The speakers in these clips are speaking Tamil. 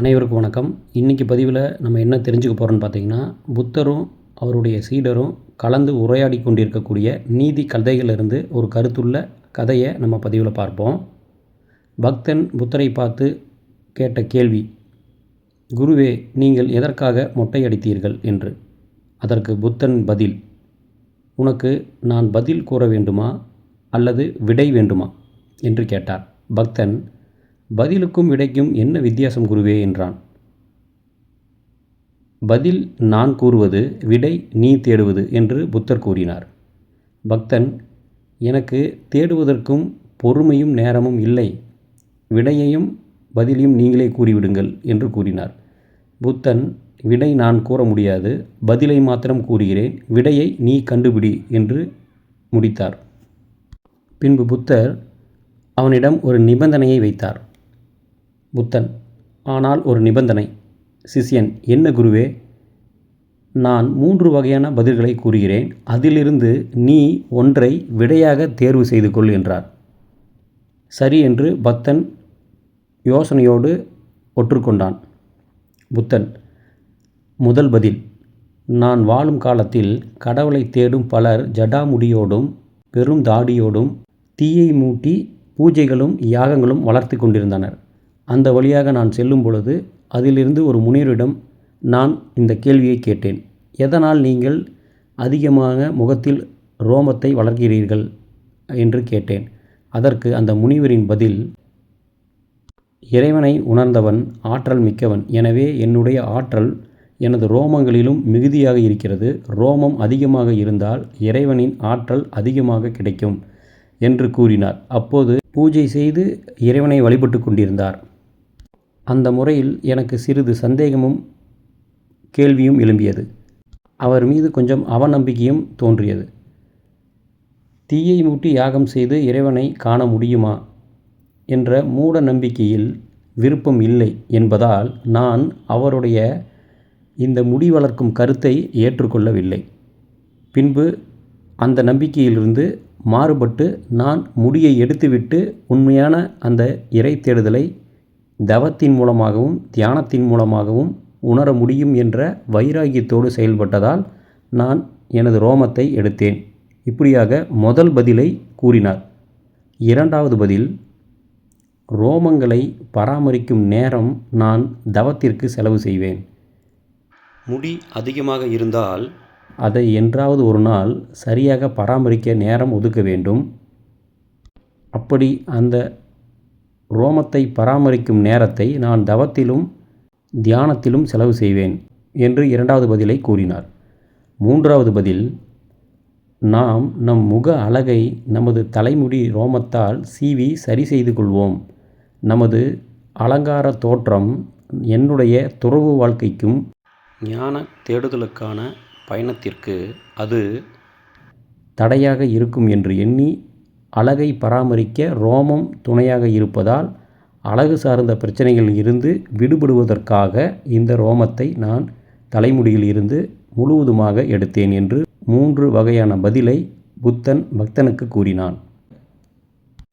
அனைவருக்கும் வணக்கம். இன்றைக்கி பதிவில் நம்ம என்ன தெரிஞ்சுக்க போகிறோன்னு பார்த்தீங்கன்னா புத்தரும் அவருடைய சீடரும் கலந்து உரையாடி கொண்டிருக்கக்கூடிய நீதி கதைகளிலிருந்து ஒரு கருத்துள்ள கதையை நம்ம பதிவில் பார்ப்போம். பக்தன் புத்தரை பார்த்து கேட்ட கேள்வி குருவே நீங்கள் எதற்காக மொட்டை அடித்தீர்கள்? என்று. அதற்கு புத்தன் பதில் உனக்கு நான் பதில் கூற வேண்டுமா அல்லது விடை வேண்டுமா? என்று கேட்டார். பக்தன் பதிலுக்கும் விடைக்கும் என்ன வித்தியாசம் குருவே? என்றான். பதில் நான் கூறுவது விடை நீ தேடுவது என்று புத்தர் கூறினார். பக்தன் எனக்கு தேடுவதற்கும் பொறுமையும் நேரமும் இல்லை. விடையையும் பதிலையும் நீங்களே கூறிவிடுங்கள் என்று கூறினார். புத்தன் விடை நான் கூற முடியாது பதிலை மாத்திரம் கூறுகிறேன் விடையை நீ கண்டுபிடி என்று முடித்தார். பின்பு புத்தர் அவனிடம் ஒரு நிபந்தனையை வைத்தார். புத்தன். ஆனால் ஒரு நிபந்தனை. சிஷ்யன் என்ன குருவே? நான் மூன்று வகையான பதில்களை கூறுகிறேன். அதிலிருந்து நீ ஒன்றை விடையாக தேர்வு செய்து கொள் என்றார். சரி என்று பக்தன் யோசனையோடு ஒற்றுக்கொண்டான். புத்தன் முதல் பதில் நான் வாழும் காலத்தில் கடவுளை தேடும் பலர் ஜடாமுடியோடும் பெரும் தாடியோடும் தீயை மூட்டி பூஜைகளும் யாகங்களும் வளர்த்து கொண்டிருந்தனர். அந்த வழியாக நான் செல்லும் பொழுது அதிலிருந்து ஒரு முனிவரிடம் நான் இந்த கேள்வியை கேட்டேன். எதனால் நீங்கள் அதிகமாக முகத்தில் ரோமத்தை வளர்க்கிறீர்கள்? என்று கேட்டேன். அதற்கு அந்த முனிவரின் பதில் இறைவனை உணர்ந்தவன் ஆற்றல் மிக்கவன். எனவே என்னுடைய ஆற்றல் எனது ரோமங்களிலும் மிகுதியாக இருக்கிறது. ரோமம் அதிகமாக இருந்தால் இறைவனின் ஆற்றல் அதிகமாக கிடைக்கும் என்று கூறினார். அப்போது பூஜை செய்து இறைவனை வழிபட்டு கொண்டிருந்தார். அந்த முறையில் எனக்கு சிறிது சந்தேகமும் கேள்வியும் எழும்பியது. அவர் மீது கொஞ்சம் அவநம்பிக்கையும் தோன்றியது. தீயை மூட்டி யாகம் செய்து இறைவனை காண முடியுமா? என்ற மூட நம்பிக்கையில் விருப்பம் இல்லை என்பதால் நான் அவருடைய இந்த முடி வளர்க்கும் கருத்தை ஏற்றுக்கொள்ளவில்லை. பின்பு அந்த நம்பிக்கையிலிருந்து மாறுபட்டு நான் முடியை எடுத்துவிட்டு உண்மையான அந்த இறை தேடுதலை தவத்தின் மூலமாகவும் தியானத்தின் மூலமாகவும் உணர முடியும் என்ற வைராகியத்தோடு செயல்பட்டதால் நான் எனது ரோமத்தை எடுத்தேன். இப்படியாக முதல் பதிலை கூறினார். இரண்டாவது பதில் ரோமங்களை பராமரிக்கும் நேரம் நான் தவத்திற்கு செலவு செய்வேன். முடி அதிகமாக இருந்தால்? அதை என்றாவது ஒரு நாள் சரியாக பராமரிக்க நேரம் ஒதுக்க வேண்டும். அப்படி அந்த ரோமத்தை பராமரிக்கும் நேரத்தை நான் தவத்திலும் தியானத்திலும் செலவு செய்வேன் என்று இரண்டாவது பதிலை கூறினார். மூன்றாவது பதில் நாம் நம் முக அழகை நமது தலைமுடி ரோமத்தால் சீவி சரி செய்து கொள்வோம். நமது அலங்கார தோற்றம் என்னுடைய துறவு வாழ்க்கைக்கும் ஞான தேடுதலுக்கான பயணத்திற்கு அது தடையாக இருக்கும் என்று எண்ணி அழகை பராமரிக்க ரோமம் துணையாக இருப்பதால் அழகு சார்ந்த பிரச்சனைகளில் இருந்து விடுபடுவதற்காக இந்த ரோமத்தை நான் தலைமுடியில் இருந்து முழுவதுமாக எடுத்தேன் என்று மூன்று வகையான பதிலை புத்தன் பக்தனுக்கு கூறினான்.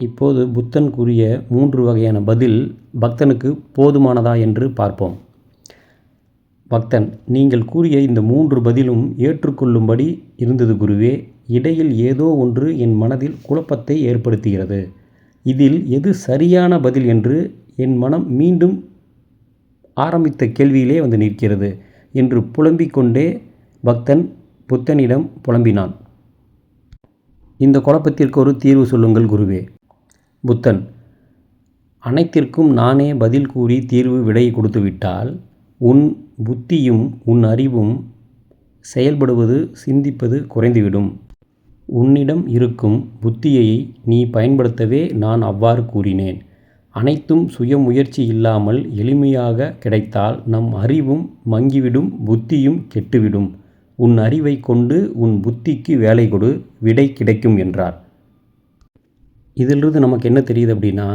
இப்போது புத்தன் கூறிய மூன்று வகையான பதில் பக்தனுக்கு போதுமானதா என்று பார்ப்போம். பக்தன் நீங்கள் கூறிய இந்த மூன்று பதிலும் ஏற்றுக்கொள்ளும்படி இருந்தது குருவே இடையில் ஏதோ ஒன்று என் மனதில் குழப்பத்தை ஏற்படுத்துகிறது. இதில் எது சரியான பதில் என்று என் மனம் மீண்டும் ஆரம்பித்த கேள்வியிலே வந்து நிற்கிறது என்று புலம்பிக் கொண்டே பக்தன் புத்தனிடம் புலம்பினான். இந்த குழப்பத்திற்கு ஒரு தீர்வு சொல்லுங்கள் குருவே. புத்தன் அனைத்திற்கும் நானே பதில் கூறி தீர்வு விடை கொடுத்துவிட்டால் உன் புத்தியும் உன் அறிவும் செயல்படுவது சிந்திப்பது குறைந்துவிடும். உன்னிடம் இருக்கும் புத்தியை நீ பயன்படுத்தவே நான் அவ்வாறு கூறினேன். அனைத்தும் சுயமுயற்சி இல்லாமல் எளிமையாக கிடைத்தால் நம் அறிவும் மங்கிவிடும் புத்தியும் கெட்டுவிடும். உன் அறிவை கொண்டு உன் புத்திக்கு வேலை கொடு விடை கிடைக்கும் என்றார். இதிலிருந்து நமக்கு என்ன தெரியுது அப்படின்னா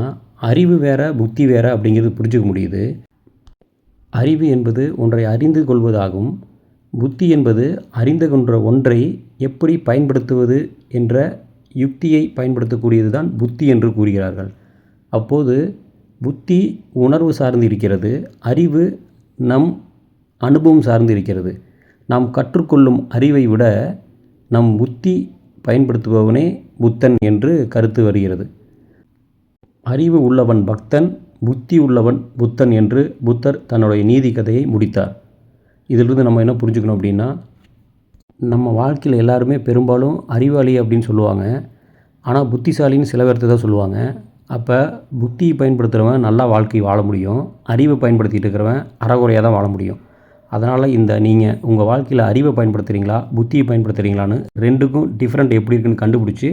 அறிவு வேற புத்தி வேற அப்படிங்கிறது புரிஞ்சுக்க முடியுது. அறிவு என்பது ஒன்றை அறிந்து கொள்வதாகும். புத்தி என்பது அறிந்து கொன்ற ஒன்றை எப்படி பயன்படுத்துவது என்ற யுக்தியை பயன்படுத்தக்கூடியது தான் புத்தி என்று கூறுகிறார்கள். அப்போது புத்தி உணர்வு சார்ந்து இருக்கிறது அறிவு நம் அனுபவம் சார்ந்து இருக்கிறது நாம் கற்றுக்கொள்ளும் அறிவை விட நம் புத்தி பயன்படுத்துபவனே புத்தன் என்று கருத்து வருகிறது. அறிவு உள்ளவன் பக்தன் புத்தி உள்ளவன் புத்தன் என்று புத்தர் தன்னுடைய நீதி கதையை முடித்தார். இதிலிருந்து நம்ம என்ன புரிஞ்சுக்கணும் அப்படின்னா நம்ம வாழ்க்கையில் எல்லாருமே பெரும்பாலும் அறிவாளி அப்படின்னு சொல்லுவாங்க. ஆனால் புத்திசாலின்னு சில பேர்த்து தான் சொல்லுவாங்க. அப்போ புத்தியை பயன்படுத்துகிறவன் நல்லா வாழ்க்கை வாழ முடியும். அறிவை பயன்படுத்திகிட்டு இருக்கிறவன் அறகுறையாக தான் வாழ முடியும். அதனால் இந்த நீங்கள் உங்கள் வாழ்க்கையில் அறிவை பயன்படுத்துகிறீங்களா புத்தியை பயன்படுத்துகிறீங்களான்னு ரெண்டுக்கும் டிஃப்ரெண்ட் எப்படி இருக்குன்னு கண்டுபிடிச்சி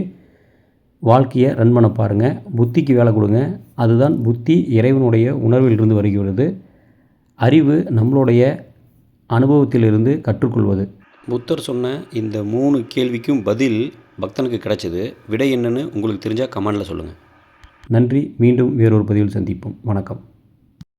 வாழ்க்கையை ரன் பண்ண பாருங்கள் புத்திக்கு வேலை கொடுங்க. அதுதான் புத்தி இறைவனுடைய உணர்விலிருந்து வருகிறது. அறிவு நம்மளுடைய அனுபவத்திலிருந்து கற்றுக்கொள்வது. புத்தர் சொன்ன இந்த மூணு கேள்விக்கும் பதில் பக்தனுக்கு கிடைச்சது. விடை என்னன்னு உங்களுக்கு தெரிஞ்சால் கமெண்டில் சொல்லுங்கள் நன்றி. மீண்டும் வேறொரு பதிவில் சந்திப்போம். வணக்கம்.